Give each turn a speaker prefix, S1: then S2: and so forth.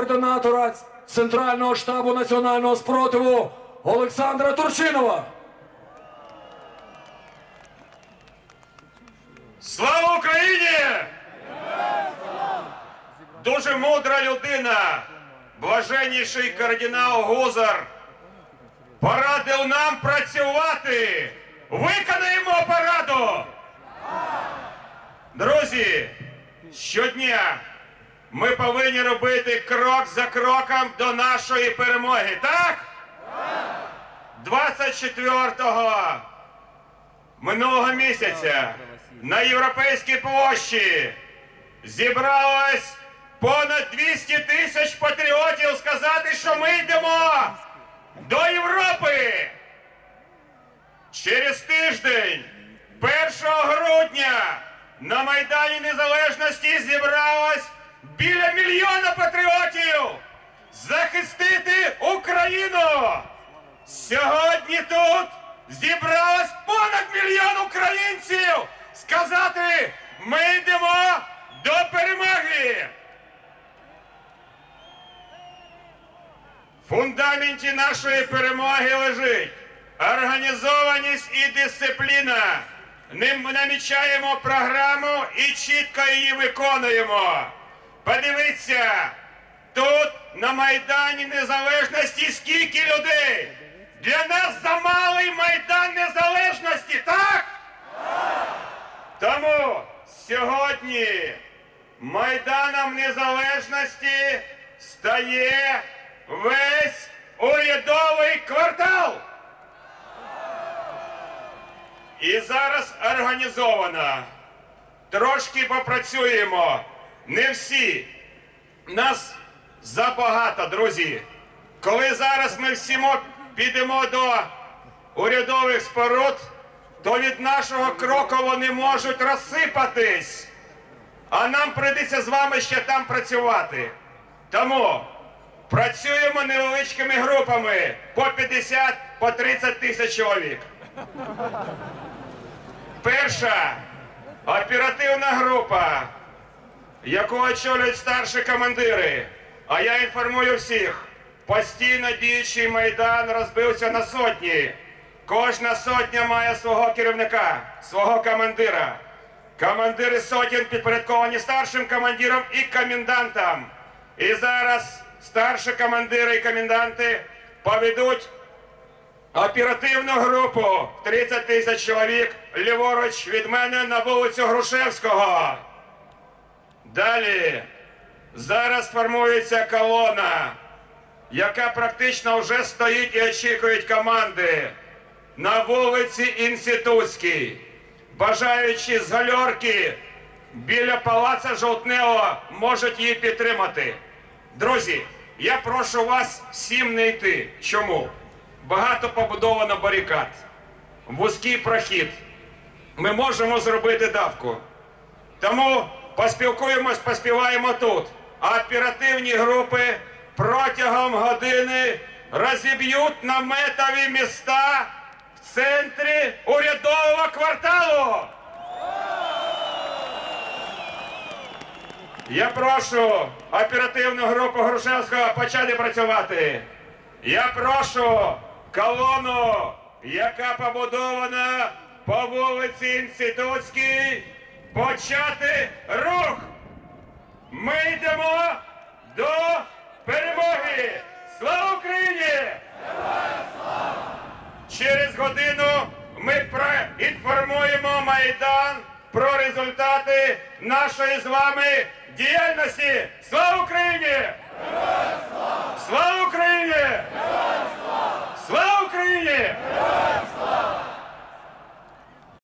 S1: координатора Центрального штабу національного спротиву Олександра Турчинова.
S2: Слава Україні! Дуже мудра людина, блаженніший кардинал Гузар, порадив нам працювати. Виконаємо пораду! Друзі, щодня ми повинні робити крок за кроком до нашої перемоги, так? 24 минулого місяця на європейській площі зібралось понад 200 тисяч патріотів сказати, що ми йдемо до Європи. Через тиждень, 1 грудня, на Майдані Незалежності зібралось біля мільйона патріотів захистити Україну. Сьогодні тут зібралось понад мільйон українців сказати, ми йдемо до перемоги. В фундаменті нашої перемоги лежить організованість і дисципліна. Ним намічаємо програму і чітко її виконуємо. Подивіться, тут на Майдані Незалежності скільки людей. Для нас замалий Майдан Незалежності, так? Тому сьогодні Майданом Незалежності стає весь урядовий квартал. І зараз організовано. Трошки попрацюємо. Не всі. Нас забагато, друзі. Коли зараз ми всі підемо до урядових споруд, то від нашого кроку вони можуть розсипатись. А нам прийдеться з вами ще там працювати. Тому працюємо невеличкими групами по 50, по 30 тисяч чоловік. Перша оперативна група, яку очолюють старші командири. А я інформую всіх, постійно діючий майдан розбився на сотні. Кожна сотня має свого керівника, свого командира. Командири сотень підпорядковані старшим командирам і комендантам. І зараз старші командири і коменданти поведуть оперативну групу в 30 тисяч чоловік ліворуч від мене на вулицю Грушевського. Далі зараз формується колона, яка практично вже стоїть і очікує команди на вулиці Інститутській. Бажаючи з гальорки біля палаца Жовтневого можуть її підтримати. Друзі, я прошу вас всім не йти. Чому? Багато побудовано барикад, вузький прохід. Ми можемо зробити давку. Тому поспілкуємось, поспіваємо тут. А оперативні групи протягом години розіб'ють наметові міста в центрі урядового кварталу. Я прошу оперативну групу Грушевського почати працювати. Я прошу колону, яка побудована по вулиці Інститутській, почати рух. Ми йдемо до перемоги! Слава Україні! Через годину ми проінформуємо Майдан про результати нашої з вами діяльності. Слава Україні!